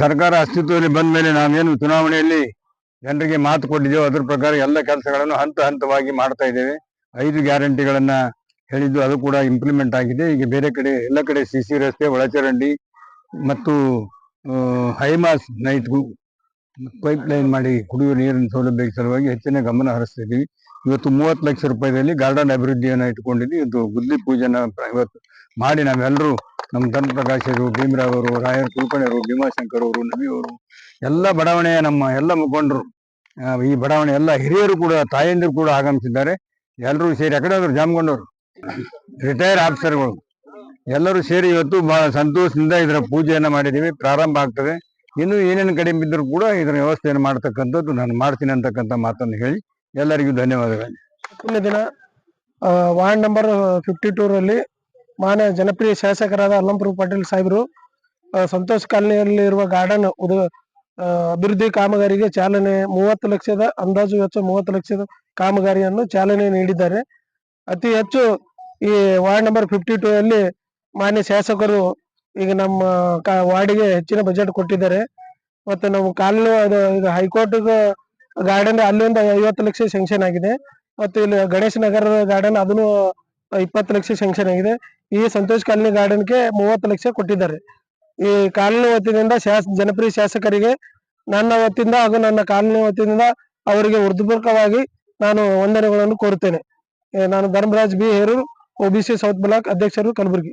ಸರ್ಕಾರ ಅಸ್ತಿತ್ವದಲ್ಲಿ ಬಂದ ಮೇಲೆ ನಾವೇನು ಚುನಾವಣೆಯಲ್ಲಿ ಜನರಿಗೆ ಮಾತು ಕೊಟ್ಟಿದ್ದೇವೆ ಅದ್ರ ಪ್ರಕಾರ ಎಲ್ಲ ಕೆಲಸಗಳನ್ನು ಹಂತ ಹಂತವಾಗಿ ಮಾಡ್ತಾ ಇದ್ದೇವೆ. ಐದು ಗ್ಯಾರಂಟಿಗಳನ್ನ ಹೇಳಿದ್ದು ಅದು ಕೂಡ ಇಂಪ್ಲಿಮೆಂಟ್ ಆಗಿದೆ. ಈಗ ಬೇರೆ ಕಡೆ, ಎಲ್ಲ ಕಡೆ ಸಿ ಸಿ ರಸ್ತೆ, ಒಳಚರಂಡಿ ಮತ್ತು ಹೈಮಾಸ್ ನೈಟ್ ಪೈಪ್ ಲೈನ್ ಮಾಡಿ ಕುಡಿಯುವ ನೀರಿನ ಸೌಲಭ್ಯಕ್ಕೆ ಸಲುವಾಗಿ ಹೆಚ್ಚಿನ ಗಮನ ಹರಿಸ್ತಾ ಇದ್ದೀವಿ. ಇವತ್ತು ಮೂವತ್ತು ಲಕ್ಷ ರೂಪಾಯಿದಲ್ಲಿ ಗಾರ್ಡನ್ ಅಭಿವೃದ್ಧಿಯನ್ನು ಇಟ್ಕೊಂಡಿದ್ದೀವಿ ಇದು ಗುದ್ಲಿ ಪೂಜೆನ ಇವತ್ತು ಮಾಡಿ ನಾವೆಲ್ಲರೂ ನಮ್ಮ ಧನ್ ಪ್ರಕಾಶ್ ಅವರು ಭೀಮರಾವ್ ಅವರು, ರಾಯರ್ ಕುಲಕರ್ಣಿ ಅವರು, ಭೀಮಾಶಂಕರ್ ಅವರು ನವಿ ಅವರು, ಎಲ್ಲ ಬಡಾವಣೆಯ ನಮ್ಮ ಎಲ್ಲ ಮುಖಂಡರು ಈ ಬಡಾವಣೆ ಎಲ್ಲ ಹಿರಿಯರು ಕೂಡ, ತಾಯಂದಿರು ಕೂಡ ಆಗಮಿಸಿದ್ದಾರೆ. ಎಲ್ಲರೂ ಸೇರಿ, ಆ ಕಡೆ ಜಾಮಗೊಂಡವರು ರಿಟೈರ್ ಆಫೀಸರ್ಗಳು. ಎಲ್ಲರೂ ಸೇರಿ ಇವತ್ತು ಬಹಳ ಸಂತೋಷದಿಂದ ಇದರ ಪೂಜೆಯನ್ನು ಮಾಡಿದ್ದೀವಿ. ಪ್ರಾರಂಭ ಆಗ್ತದೆ. ಇನ್ನು ಏನೇನು ಕಡಿಮೆ ಇದ್ದರೂ ಕೂಡ ಇದರ ವ್ಯವಸ್ಥೆಯನ್ನು ಮಾಡ್ತಕ್ಕಂಥದ್ದು ನಾನು ಮಾಡ್ತೀನಿ ಅಂತಕ್ಕಂಥ ಮಾತನ್ನು ಹೇಳಿ ಎಲ್ಲರಿಗೂ ಧನ್ಯವಾದಗಳು. ದಿನ. ವಾರ್ಡ್ ನಂಬರ್ ಫಿಫ್ಟಿ ಟೂರಲ್ಲಿ ಮಾನ್ಯ ಜನಪ್ರಿಯ ಶಾಸಕರಾದ ಅಲ್ಲಂಪುರ ಪಾಟೀಲ್ ಸಾಹೇಬರು ಸಂತೋಷ್ ಕಾಲನಿಯಲ್ಲಿ ಇರುವ ಗಾರ್ಡನ್ ಉದ ಅಭಿವೃದ್ಧಿ ಕಾಮಗಾರಿಗೆ ಚಾಲನೆ ಮೂವತ್ತು ಲಕ್ಷದ, ಅಂದಾಜು ವೆಚ್ಚ ಮೂವತ್ತು ಲಕ್ಷದ ಕಾಮಗಾರಿಯನ್ನು ಚಾಲನೆ ನೀಡಿದ್ದಾರೆ. ಅತಿ ಹೆಚ್ಚು ಈ ವಾರ್ಡ್ ನಂಬರ್ ಫಿಫ್ಟಿ ಟೂ ಅಲ್ಲಿ ಮಾನ್ಯ ಶಾಸಕರು ಈಗ ನಮ್ಮ ವಾರ್ಡಿಗೆ ಹೆಚ್ಚಿನ ಬಜೆಟ್ ಕೊಟ್ಟಿದ್ದಾರೆ. ಮತ್ತೆ ನಾವು ಕಾಲು ಅದು, ಈಗ ಹೈಕೋರ್ಟ್ ಗಾರ್ಡನ್ ಅಲ್ಲಿಂದ ಐವತ್ತು ಲಕ್ಷ ಸ್ಯಾಂಕ್ಷನ್ ಆಗಿದೆ. ಮತ್ತು ಇಲ್ಲಿ ಗಣೇಶ್ ನಗರದ ಗಾರ್ಡನ್ ಅದನ್ನು ಇಪ್ಪತ್ತು ಲಕ್ಷ ಸ್ಯಾಂಕ್ಷನ್ ಆಗಿದೆ. ಈ ಸಂತೋಷ್ ಕಾಲನಿ ಗಾರ್ಡನ್ಗೆ ಮೂವತ್ತು ಲಕ್ಷ ಕೊಟ್ಟಿದ್ದಾರೆ. ಈ ಕಾಲನಿ ವತಿಯಿಂದ ಶಾಸ, ಜನಪ್ರಿಯ ಶಾಸಕರಿಗೆ ನನ್ನ ವತಿಯಿಂದ ಹಾಗೂ ನನ್ನ ಕಾಲನಿ ವತಿಯಿಂದ ಅವರಿಗೆ ಹೃದಯಪೂರ್ವಕವಾಗಿ ನಾನು ವಂದನೆಗಳನ್ನು ಕೋರುತ್ತೇನೆ. ನಾನು Dharmaraj B. Heruru OBC south block ಅಧ್ಯಕ್ಷರು ಕಲಬುರಗಿ.